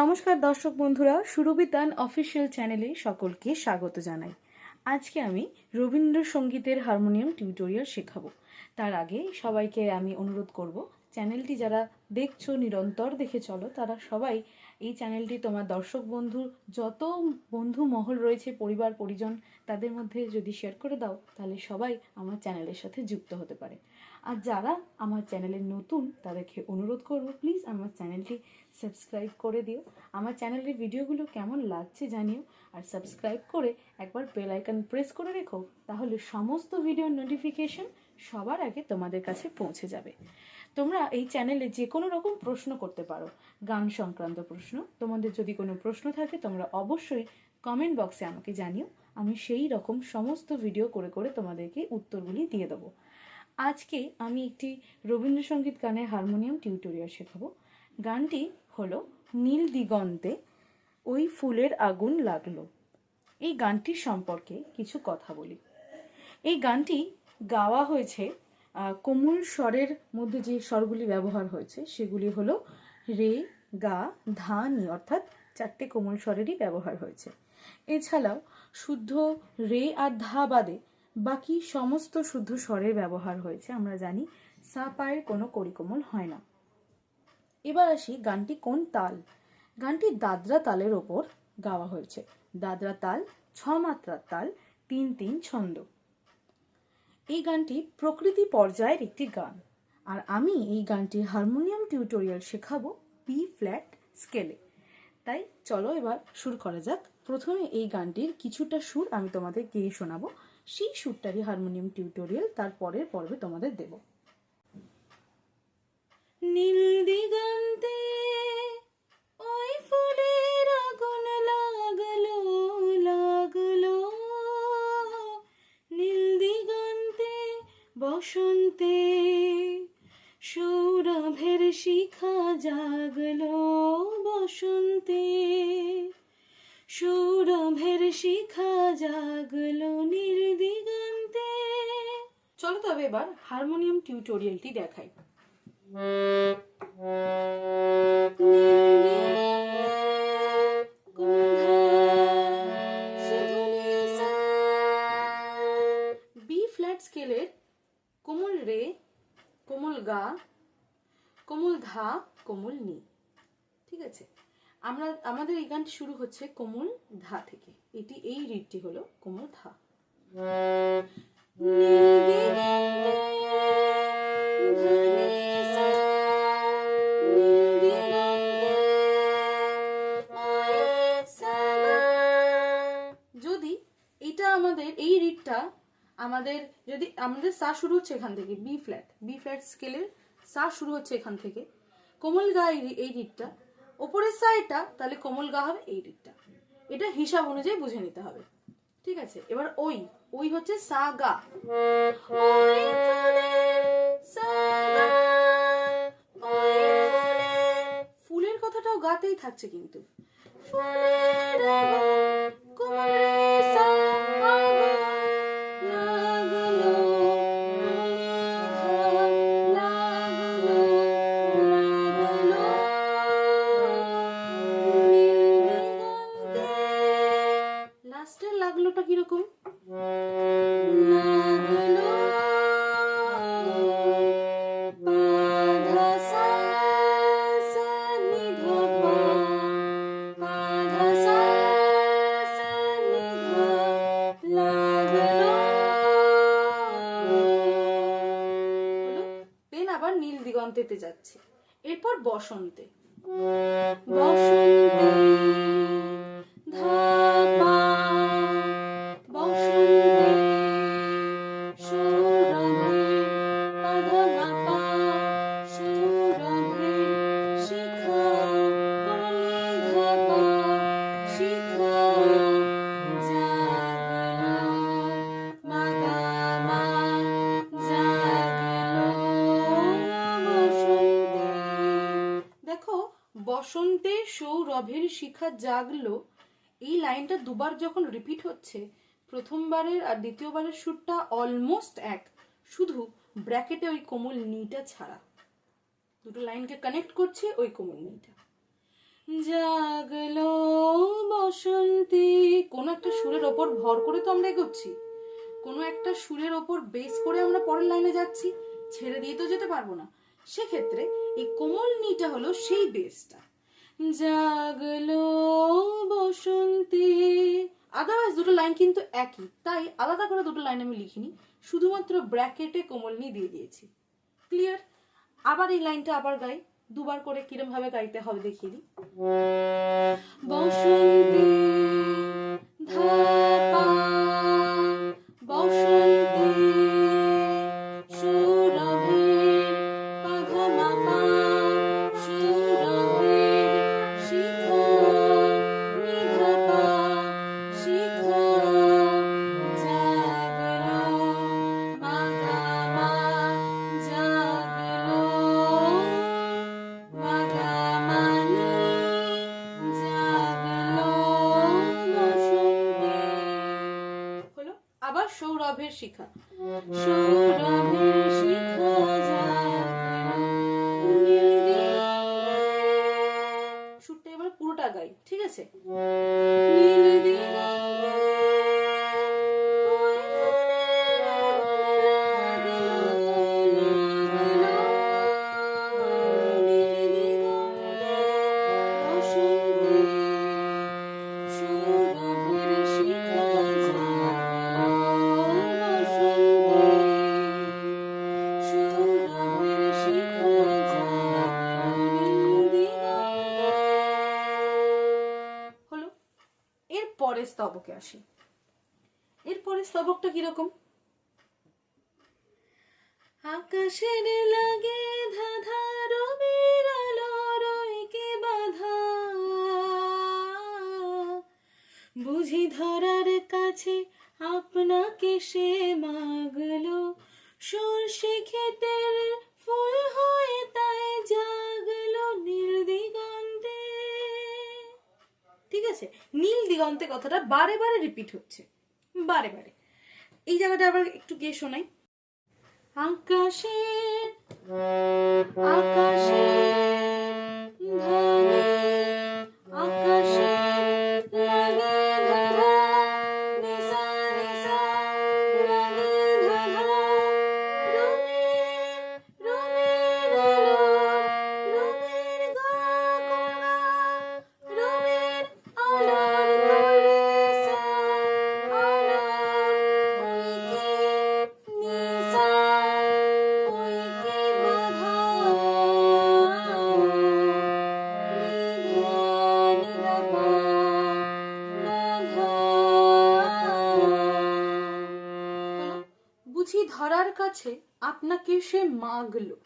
নমস্কার দর্শক বন্ধুরা সুরবিতান অফিসিয়াল চ্যানেলে সকলকে স্বাগত জানাই। আজকে আমি রবীন্দ্রসঙ্গীতের হারমোনিয়াম টিউটোরিয়াল শেখাবো। তার আগে সবাইকে আমি অনুরোধ করব, চ্যানেলটি যারা দেখছ, নিরন্তর দেখে চলো, তারা সবাই এই চ্যানেলটি তোমার দর্শক বন্ধুর যত বন্ধু মহল রয়েছে, পরিবার, পরিজন, তাদের মধ্যে যদি শেয়ার করে দাও, তাহলে সবাই আমার চ্যানেলের সাথে যুক্ত হতে পারে। আর যারা আমার চ্যানেলে নতুন, তাদেরকে অনুরোধ করব প্লিজ আমার চ্যানেলটি সাবস্ক্রাইব করে দিও। আমার চ্যানেলের ভিডিওগুলো কেমন লাগছে জানিও, আর সাবস্ক্রাইব করে একবার বেল আইকন প্রেস করে রেখো, তাহলে সমস্ত ভিডিওর নোটিফিকেশন সবার আগে তোমাদের কাছে পৌঁছে যাবে। তোমরা এই চ্যানেলে যে কোনো রকম প্রশ্ন করতে পারো, গান সংক্রান্ত প্রশ্ন, তোমাদের যদি কোনো প্রশ্ন থাকে, তোমরা অবশ্যই কমেন্ট বক্সে আমাকে জানিও, আমি সেই রকম সমস্ত ভিডিও করে করে তোমাদেরকে উত্তরগুলি দিয়ে দেবো। আজকে আমি একটি রবীন্দ্রসঙ্গীত গানের হারমোনিয়াম টিউটোরিয়াল শেখাবো। গানটি হলো নীল দিগন্তে ওই ফুলের আগুন লাগল। এই গানটির সম্পর্কে কিছু কথা বলি। এই গানটি গাওয়া হয়েছে কোমল স্বরের মধ্যে যে স্বরগুলি ব্যবহার হয়েছে, সেগুলি হলো রে, গা, ধা অর্থাৎ চারটে কোমল স্বরেরই ব্যবহার হয়েছে। এছাড়াও শুদ্ধ রে আর ধা বাদে বাকি সমস্ত শুদ্ধ স্বরের ব্যবহার হয়েছে, আমরা জানি সা পায়ের কোনো করিকোমল হয় না। এবার আসি গানটি কোন তাল? গানটি দাদরা তালের ওপর গাওয়া হয়েছে। দাদরা তাল, ছ মাত্রার তাল, তিন তিন ছন্দ। এই গানটি প্রকৃতি পর্যায়ের একটি গান। আর আমি এই গানটির হারমোনিয়াম টিউটোরিয়াল শেখাবো পি ফ্ল্যাট স্কেলে। তাই চলো এবার সুর করা যাক। প্রথমে এই গানটির কিছুটা সুর আমি তোমাদের গেয়ে শোনাবো। সেই সুরটারই হারমোনিয়াম টিউটোরিয়াল তার পরের পর্বে তোমাদের দেব। নীল দিগন্তে ওই ফুলের আগুন লাগল লাগল। নীল দিগন্তে বসন্তে সৌরভের শিখা জাগলো বসন্তে। সৌরভের শিখা জাগলো নীল দিগন্তে চলো তবে এবার হারমোনিয়াম টিউটোরিয়ালটি দেখাই। বি ফ্ল্যাট স্কেলের কোমল রে, কোমল গা, কোমল ধা কোমল নি। ঠিক আছে? আমরা, আমাদের এই গানটি শুরু হচ্ছে কোমল ধা থেকে। এটি এই রিডটি হলো কোমল ধা। যদি এটা আমাদের, এই রিডটা আমাদের, যদি আমাদের সা শুরু হচ্ছে এখান থেকে, বি ফ্ল্যাট বি ফ্ল্যাট স্কেলের সা শুরু হচ্ছে এখান থেকে, কোমল গা এই রিডটা ওপরের সা এটা তাহলে কোমল গা হবে এই রিডটা এটা হিসাব অনুযায়ী বুঝে নিতে হবে। ঠিক আছে? এবার ওই ওই হচ্ছে সা গা। ফুলের কথাটাও গাতেই থাকছে কিন্তু। ফুলের কোমল সা আবার নীল দিগন্তেতে যাচ্ছে। এরপর বসন্তে। বসন্তে ধাপা বসন্তে সৌরভের শিখা জাগলো। এই লাইনটা দুবার যখন রিপিট হচ্ছে, প্রথমবারের আর দ্বিতীয়বারের সুরটা অলমোস্ট এক। শুধু ব্র্যাকেটে ওই কোমল নিটা ছাড়া। দুটো লাইনকে কানেক্ট করছে ওই কোমল নিটা। জাগলো বসন্তি, কোনো একটা সুরের ওপর ভর করে তো আমরা এগোচ্ছি। কোনো একটা সুরের ওপর বেস করে আমরা পরের লাইনে যাচ্ছি। ছেড়ে দিয়ে তো যেতে পারব না। সেক্ষেত্রে এই কোমল নিটা হলো সেই বেসটা জাগলো বসন্তে। আদারওয়াইজ দুটো লাইন কিন্তু একই, তাই আলাদা করে দুটো লাইন আমি লিখিনি, শুধুমাত্র ব্র্যাকেটে কোমল নি দিয়ে দিয়েছি। ক্লিয়ার আবার এই লাইনটা আবার গাই, দুবার করে কিরম ভাবে গাইতে হবে দেখিয়ে দিই। বসন্তে ধাপা শিখা। সুরটা এবার পুরোটা গাই ঠিক আছে? নীল পরের স্তবকে আসি। এর পরের স্তবকটা কীরকম? আকাশের লাগে বুঝি ধরার কাছে আপনাকে সে মাগলো। সর্ষে ক্ষেতের ফুল হয়ে তাই জাগলো। ঠিক আছে? নীল দিগন্তে কথাটা বারে বারে রিপিট হচ্ছে। বারে বারে। এই জায়গাটা আবার একটু গিয়ে শোনাই। আকাশে আকাশে কাছে আপনাকে সে মাগলো।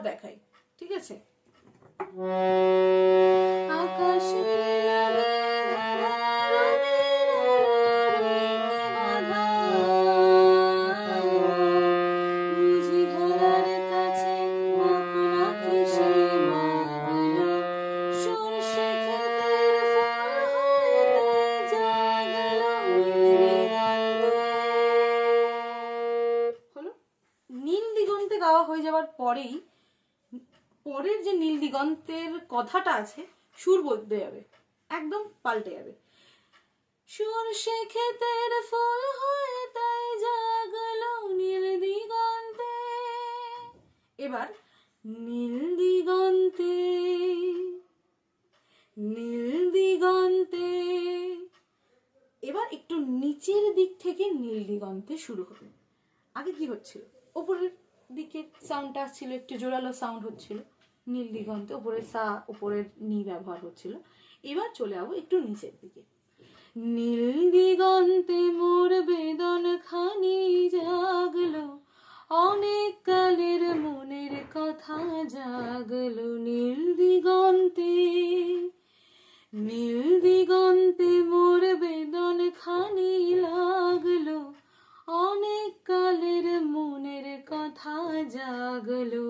দেখাই ঠিক আছে? আকাশের কথাটা আছে, সুর বদলে যাবে, একদম পাল্টে যাবে। সরষে ক্ষেতের ফুল হয়ে, তাই জাগলো নীল দিগন্তে। এবার নীল দিগন্তে নীল দিগন্তে। এবার একটু নিচের দিক থেকে নীল দিগন্তে শুরু হবে। আগে কি হচ্ছিল? উপরের দিকে সাউন্ডটা আসছিল একটু জোরালো সাউন্ড হচ্ছিল। নীল দিগন্তে উপরের সা, উপরের নি ব্যবহার হচ্ছিল। এবার চলে যাব একটু নিচের দিকে। নীল দিগন্তে মোর বেদন খানি জাগলো, অনেক কালের মনের কথা জাগলো নীল দিগন্তে নীল দিগন্তে মোর বেদন খানি লাগল, অনেক কালের মনের কথা জাগলো।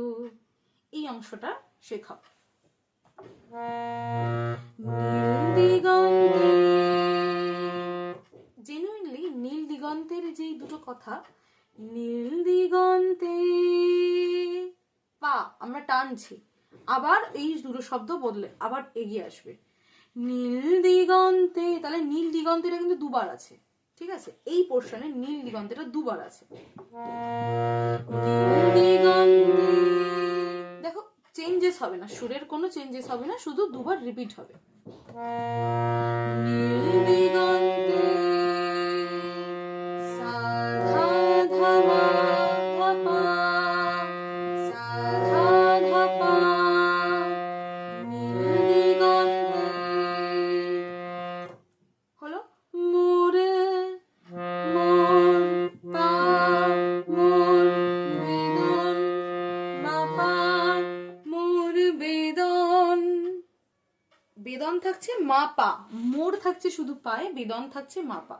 এই অংশটা শেখাও। জেনুইনলি নীল দিগন্তের যেই দুটো কথা, নীল দিগন্তে। পা আমরা টানছি। আবার এই দুটো শব্দ বদলে আবার এগিয়ে আসবে। নীল দিগন্তে, তাহলে নীল দিগন্তেটা কিন্তু দুবার আছে, ঠিক আছে? এই পোর্শনে নীল দিগন্তেটা দুবার আছে। নীল দিগন্তে। চেঞ্জেস হবে না। সুরের কোনো চেঞ্জেস হবে না শুধু দুবার রিপিট হবে। মা পা মোর থাকছে শুধু পায়ে বেদন থাকছে মা পা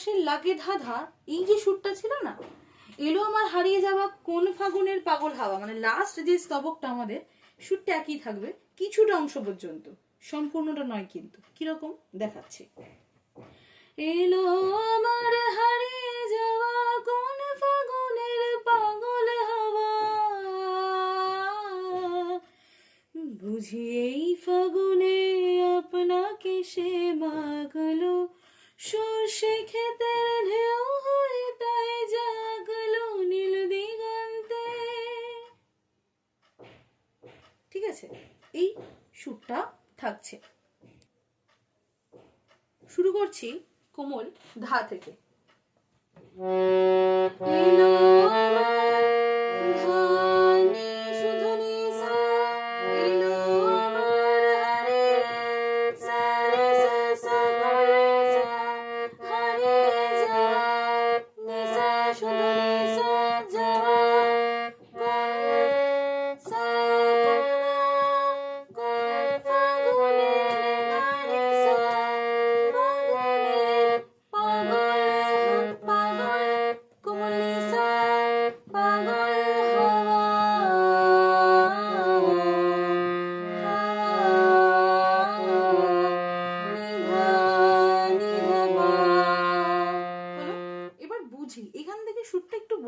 আকাশের লাগে ধাঁধা, এই যে সুরটা ছিল না? এলো আমার হারিয়ে যাওয়া কোন ফাগুনের পাগল হাওয়া? মানে লাস্ট যে স্তবকটা আমাদের, সুরটা একই থাকবে, কিছুটা অংশ পর্যন্ত। সম্পূর্ণটা নয় কিন্তু, কীরকম দেখাচ্ছি। এলো আমার হারিয়ে যাওয়া কোন ফাগুনের পাগল হাওয়া? বুঝি এই ফাগুনে আপনাকে সে মাগলো সর্ষে ক্ষেতের ঢেউ হয়ে তাই জাগলো নীল দিগন্তে। ঠিক আছে, এই সুরটা থাকছে। শুরু করছি কোমল ধা থেকে।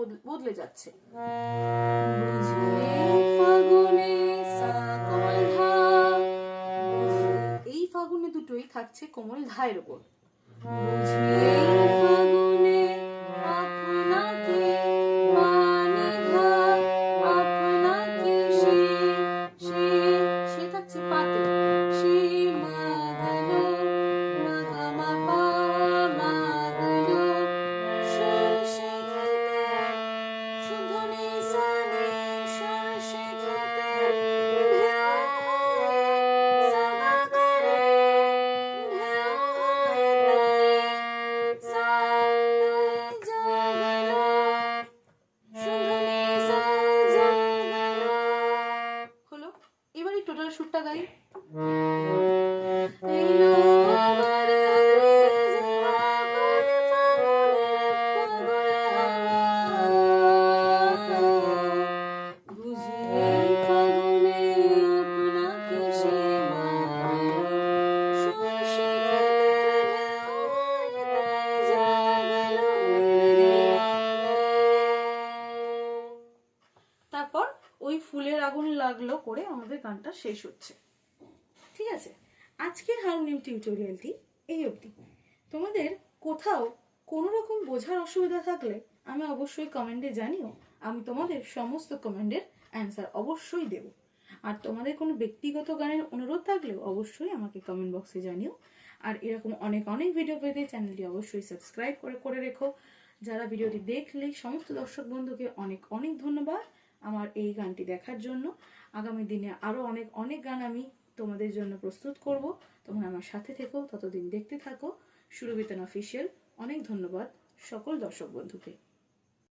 বদল- যাচ্ছে। এই ফাগুনে দুটোই থাকছে কোমল ধায়ের উপর গানটা শেষ হচ্ছে। ঠিক আছে? আজকের হারমোনিয়াম টিউটোরিয়ালটি এই অবধি। তোমাদের কোথাও কোনো রকম বোঝার অসুবিধা থাকলে আমি অবশ্যই কমেন্টে জানিও। আমি তোমাদের সমস্ত কমেন্টের অ্যান্সার অবশ্যই দেব। আর তোমাদের কোনো ব্যক্তিগত গানের অনুরোধ থাকলেও অবশ্যই আমাকে কমেন্ট বক্সে জানিও। আর এরকম অনেক অনেক ভিডিও পেতে চ্যানেলটি অবশ্যই সাবস্ক্রাইব করে করে রেখো। যারা ভিডিওটি দেখলে সমস্ত দর্শক বন্ধুকে অনেক অনেক ধন্যবাদ আমার এই গানটি দেখার জন্য। আগামী দিনে আরও অনেক অনেক গান আমি তোমাদের জন্য প্রস্তুত করব। তোমরা আমার সাথে থেকো, ততদিন দেখতে থাকো। সুরবিতান অফিসিয়াল, অনেক ধন্যবাদ সকল দর্শক বন্ধুকে।